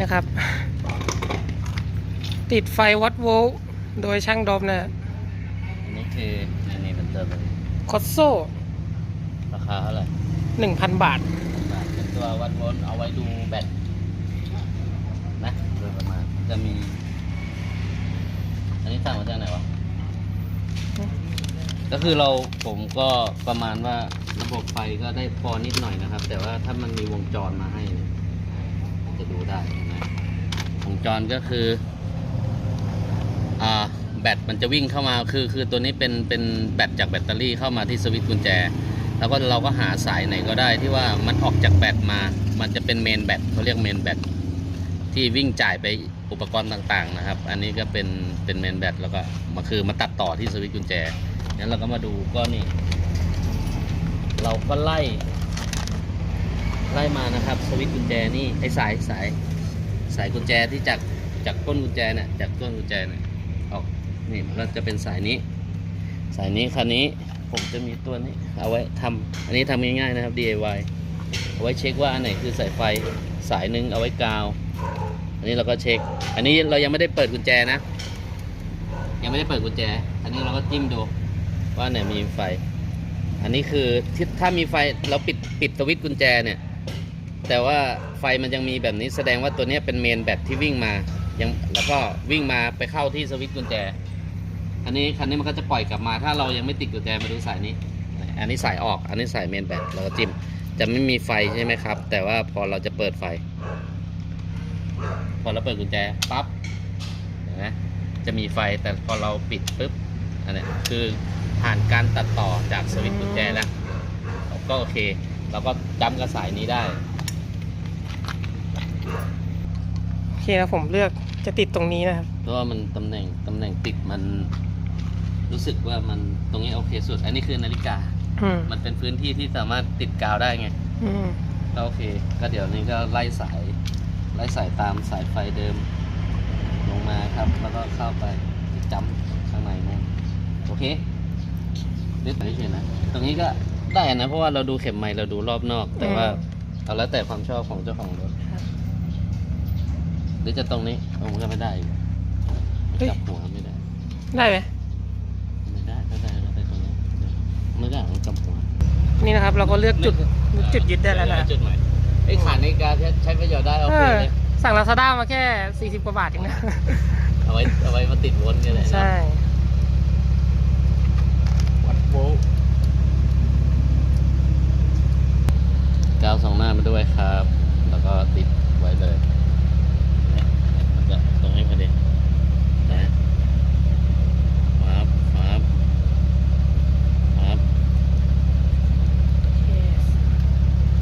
นะครับ ติดไฟวัดโวลต์โดยช่างดอมนะอันนี้คือนี่นี่เป็นตัวเลยคอสโซราคาเท่าไหร่หนึ่งพันบาท บาทเป็นตัววัดโวลต์เอาไว้ดูแบตนะโดยประมาณจะมี อันนี้สั่งมาจากไหนวะ ก็คือเราผมก็ประมาณว่าระบบไฟก็ได้พอนิดหน่อยนะครับ แต่ว่าถ้ามันมีวงจรมาให้เนี่ย จะดูได้นะวงจรก็คืออ่าแบตมันจะวิ่งเข้ามาคือคือตัวนี้เป็นเป็นแบตจากแบตเตอรี่เข้ามาที่สวิตช์กุญแจ แล้วก็เราก็หาสายไหนก็ได้ที่ว่ามันออกจากแบตมา มันจะเป็นเมนแบตเขาเรียกเมนแบตที่วิ่งจ่ายไปอุปกรณ์ต่างๆนะครับ อันนี้ก็เป็นเป็นเมนแบตแล้วก็มาคือมาตัดต่อที่สวิตช์กุญแจงั้นเราก็มาดูก็นี่ เราก็ไล่ ไล่มานะครับ สวิตช์กุญแจนี่ไอสายสายสายกุญแจที่จากจากก้นกุญแจเนี่ยจากก้นกุญแจเนี่ยออกนี่มันก็จะเป็นสายนี้ สายนี้คันนี้ผมจะมีตัวนี้เอาไว้ทำอันนี้ทำง่ายๆนะครับ DIY เอาไว้เช็คว่าอันไหนคือสายไฟสายหนึ่งเอาไว้กาว อันนี้เราก็เช็ค อันนี้เรายังไม่ได้เปิดกุญแจนะ ยังไม่ได้เปิดกุญแจ อันนี้เราก็จิ้มดูว่าไหนมีไฟ อันนี้คือถ้ามีไฟเราปิดปิดสวิตช์กุญแจเนี่ย แต่ว่าไฟมันยังมีแบบนี้แสดงว่าตัวนี้เป็นเมนแบตที่วิ่งมายังแล้วก็วิ่งมาไปเข้าที่สวิตช์กุญแจ อันนี้คันนี้มันก็จะปล่อยกลับมา ถ้าเรายังไม่ติดกุญแจมาดูสายนี้ อันนี้สายออก อันนี้สายเมนแบตเราก็จิ้ม จะไม่มีไฟใช่ไหมครับ แต่ว่าพอเราจะเปิดไฟ พอเราเปิดกุญแจปั๊บนไหมจะมีไฟแต่พอเราปิดปุ๊บอันนี้คือผ่านการตัดต่อจากสวิตช์กุญแจแล้วก็โอเค เราก็จำกับสายนี้ได้ โอ เคนะผมเลือกจะติดตรงนี้นะครับ เพราะว่ามันตำแหน่งตำแหน่งติดมัน รู้สึกว่ามันตรงนี้โอเคสุด อันนี้คือนาฬิกา อืมมันเป็นพื้นที่ที่สามารถติดกาวได้ไง อืมก็โอเค ก็เดี๋ยวนี้ก็ไล่สายไล่สายตามสายไฟเดิม ลงมาครับ แล้วก็เข้าไปจำข้างในนู่นโอเคเล็กไปเฉยๆนะ ตรงนี้ก็ได้นะ เพราะว่าเราดูเข็มไม้เราดูรอบนอก แต่ว่าเอาแล้วแต่ความชอบของเจ้าของรถ หรือจะตรงนี้ผมก็ไม่ได้อีกจับหัวไม่ได้ ได้ไหมไม่ได้ถ้าได้ก็ได้ตรงนี้ไม่ได้ผมจับหัวนี่นะครับ เราก็เลือกจุดจุดยึดได้แล้วนะจุดใหม่ไอ้ขานาฬิกาใช้ใช้ประโยชน์ได้โอเอเคอเลยสั่งลาซาด้ามาแค่ 40 กว่าบาทเองนะ เอาไว้เอาไว้มาติดวนกันเลยนะใช่